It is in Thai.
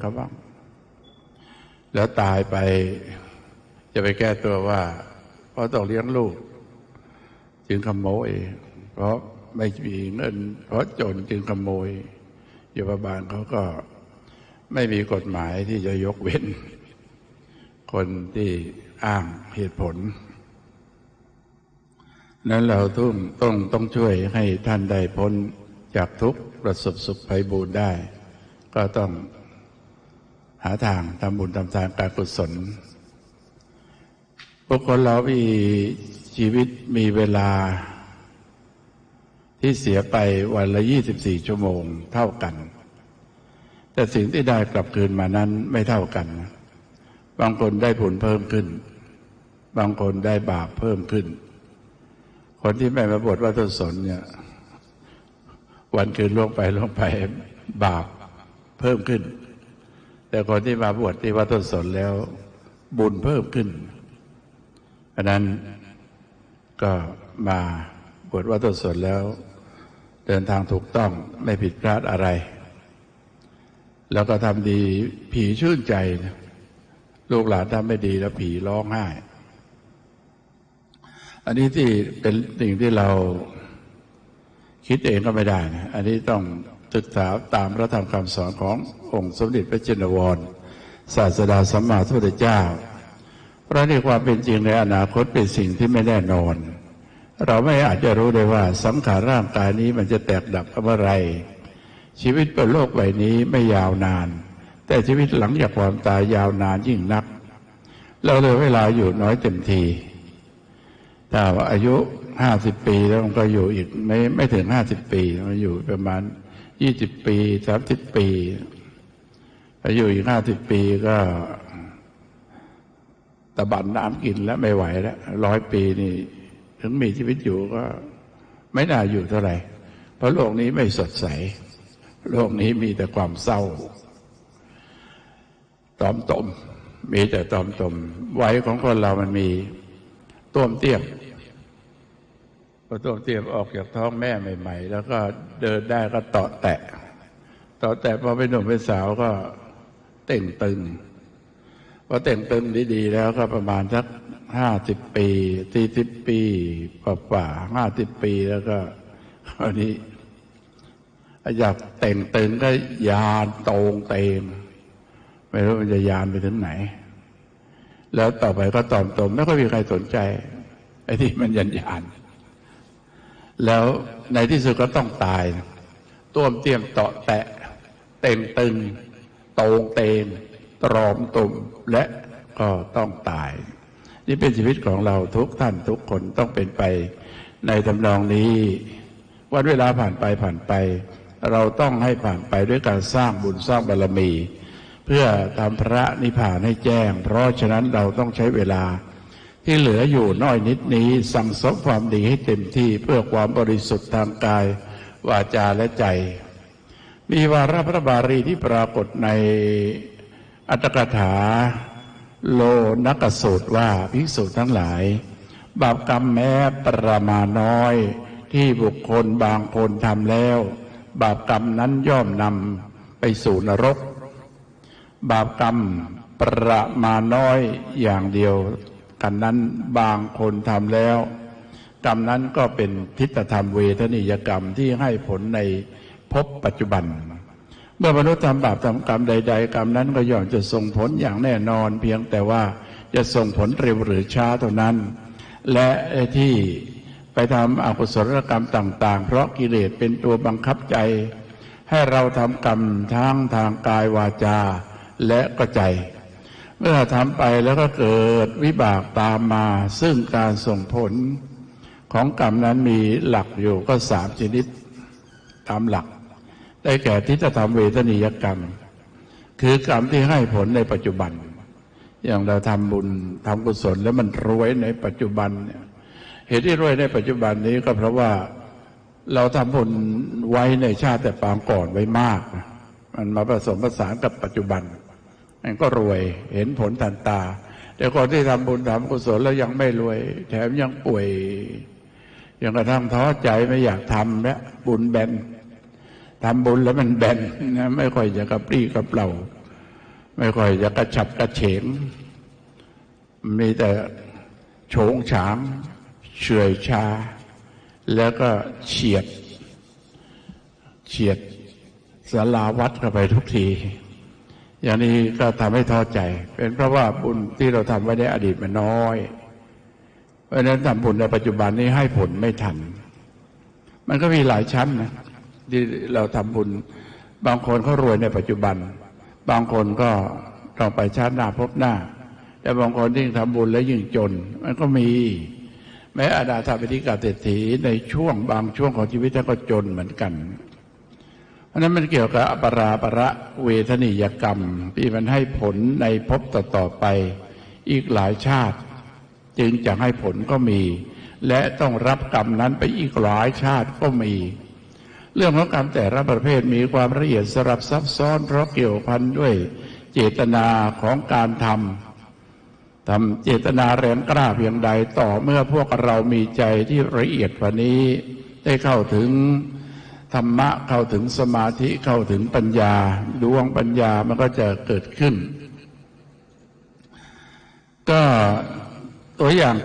เขาบ้างแล้วตายไปจะไปแก้ตัวว่า เพราะต้องเลี้ยงลูก จึงขโมย เพราะไม่มีเงิน เพราะจนจึงขโมยโยบาบาลเขาก็ไม่มีกฎหมายที่จะยกเว้น คนที่อ้างเหตุผล นั้นเราต้องต้องต้องช่วยให้ท่านได้พ้นจากทุกประสบสุขภัยบูรได้ ก็ต้อง หาทางทำบุญทำทานการกุศลบุคคลเรามีชีวิตมีเวลา ที่เสียไปวันละ 24 ชั่วโมงเท่ากัน แต่สิ่งที่ได้กลับคืนมานั้นไม่เท่ากัน บางคนได้ผลเพิ่มขึ้น บางคนได้บาปเพิ่มขึ้น คนที่ไม่มาบวชวัดต้นสนเนี่ย วันคืนล่วงไปล่วงไปบาปเพิ่มขึ้น แต่คนที่มาบวชที่วัดต้นสนแล้ว บุญเพิ่มขึ้นเพราะนั้นก็มาบวชวัดต้นสนแล้ว เดินทางถูกต้องไม่ผิดพลาดอะไร แล้วก็ทำดีผีชื่นใจนะลูกหลานทำไม่ดีแล้วผีร้องไห้ อันนี้ที่เป็นสิ่งที่เราคิดเองก็ไม่ได้นะ อันนี้ต้อง ศึกษาตามพระธรรมคำสอนขององค์สมเด็จพระจินวร ศาสดาสัมมาสัมพุทธเจ้าเพราะในความเป็นจริงในอนาคตเป็นสิ่งที่ไม่แน่นอน เราไม่อาจจะรู้ได้ว่าสังขารร่างกายนี้มันจะแตกดับเมื่อไร ชีวิตบนโลกใบนี้ไม่ยาวนาน แต่ชีวิตหลังจากความตายยาวนานยิ่งนัก เราเหลือเวลาอยู่น้อยเต็มทีถ้าว่าอายุห้าสิบปีแล้วมันก็อยู่อีกไม่ไม่ถึงห้าสิบปีมันอยู่ประมาณ ยี่สิบปีสามสิบปีอายุอีกห้าสิบปีก็ตะบันน้ำกินแล้วไม่ไหวแล้วร้อยปีนี่ ถึงมีชีวิตอยู่ก็ ไม่น่าอยู่เท่าไหร่ เพราะโลกนี้ไม่สดใส โลกนี้มีแต่ความเศร้า ตอมตม มีแต่ตอมตมวัยของคนเรามันมีต้วมเตี้ยม พอต้วมเตียมออกจากท้องแม่ใหม่ ๆ แล้วก็เดินได้ก็ต่อแตะ ต่อแตะพอเป็นหนุ่มเป็นสาวก็เต่งตึงพอเต่งตึงดีๆ แล้วก็ประมาณสักห้าสิบปีสี่สิบปีกว่าห้าสิบปีแล้วก็อันนี้อยากเต่งตึงก็ยานโตงเตงไม่รู้มันจะยานไปถึงไหน แล้วต่อไปก็ตอมตมไม่ค่อยมีใครสนใจไอ้ที่มันยันยาน แล้วในที่สุดก็ต้องตายต้วมเตียมเตาะแตะ เต็มตึงโตงเตงตรอมตุมและก็ต้องตาย นี่เป็นชีวิตของเราทุกท่านทุกคนต้องเป็นไปในทำนองนี้วันเวลาผ่านไปผ่านไป เราต้องให้ผ่านไปด้วยการสร้างบุญสร้างบารมี เพื่อทำพระนิพพานให้แจ้ง เพราะฉะนั้นเราต้องใช้เวลา ที่เหลืออยู่น้อยนิดนี้ สั่งสมความดีให้เต็มที่เพื่อความบริสุทธิ์ทางกาย วาจาและใจ มีวาระพระบารีที่ปรากฏในอัตถกถา โลนักสูตรว่าภิกษุทั้งหลาย บาปกรรมแม้ประมาณน้อย ที่บุคคลบางคนทำแล้ว บาปกรรมนั้นย่อมนำไปสู่นรก บาปกรรมประมาณน้อยอย่างเดียว กันนั้นบางคนทำแล้ว กรรมนั้นก็เป็นทิฏฐธรรมเวทนิยกรรมที่ให้ผลในภพปัจจุบัน เมื่อมนุษย์ทำบาปทำกรรมใด ๆ กรรมนั้นก็ย่อมจะส่งผลอย่างแน่นอน เพียงแต่ว่าจะส่งผลเร็วหรือช้าเท่านั้น และที่ไปทำอกุศลกรรมต่าง ๆ เพราะกิเลสเป็นตัวบังคับใจ ให้เราทำกรรมทั้งทางกายวาจาและก็ใจ เมื่อทำไปแล้วก็เกิดวิบากตามมา ซึ่งการส่งผลของกรรมนั้นมีหลักอยู่ก็สามชนิดตามหลัก ได้แก่ทิฏฐธรรมเวทนิยกรรม คือกรรมที่ให้ผลในปัจจุบัน อย่างเราทำบุญทำกุศลแล้วมันรวยในปัจจุบันเนี่ยเหตุที่รวยในปัจจุบันนี้ก็เพราะว่าเราทำบุญไว้ในชาติแต่ปางก่อนไว้มาก มันมาผสมผสานกับปัจจุบัน มันก็รวยเห็นผลทันตา แต่คนที่ทำบุญทำกุศลแล้วยังไม่รวย แถมยังป่วยยังกระทั่งท้อใจไม่อยากทำแล้วบุญแบนทำบุญแล้วมันแบนนะไม่ค่อยจะกระปรี้กระเปล่าไม่ค่อยจะกระฉับกระเฉง มีแต่โฉงฉางเฉื่อยชา แล้วก็เฉียด เฉียดสาราวัดเข้าไปทุกที อย่างนี้ก็ทำให้ท้อใจ เป็นเพราะว่าบุญที่เราทำไว้ในอดีตมันน้อย เพราะฉะนั้นทำบุญในปัจจุบันนี้ให้ผลไม่ทัน มันก็มีหลายชั้นนะที่เราทำบุญ บางคนเขารวยในปัจจุบัน บางคนก็ต้องไปชาติหน้าพบหน้า แต่บางคนยิ่งทำบุญแล้วยิ่งจน มันก็มี แม้อาดาธาปิธิกาเศรษฐีในช่วงบางช่วงของชีวิตท่านก็จนเหมือนกัน เพราะฉะนั้นมันเกี่ยวกับอปราประเวทนิยกรรม ที่มันให้ผลในภพต่อๆไปอีกหลายชาติ จึงจะให้ผลก็มี และต้องรับกรรมนั้นไปอีกหลายชาติก็มี เรื่องของกรรมแต่ละประเภทมีความละเอียดสลับซับซ้อน เพราะเกี่ยวพันด้วยเจตนาของการทำทำเจตนาแรงกล้าเพียงใดต่อเมื่อพวกเรามีใจที่ละเอียดกว่านี้ได้เข้าถึง ธรรมะเข้าถึงสมาธิเข้าถึงปัญญาดวงปัญญามันก็จะเกิดขึ้น ก็ตัวอย่างเกี่ยว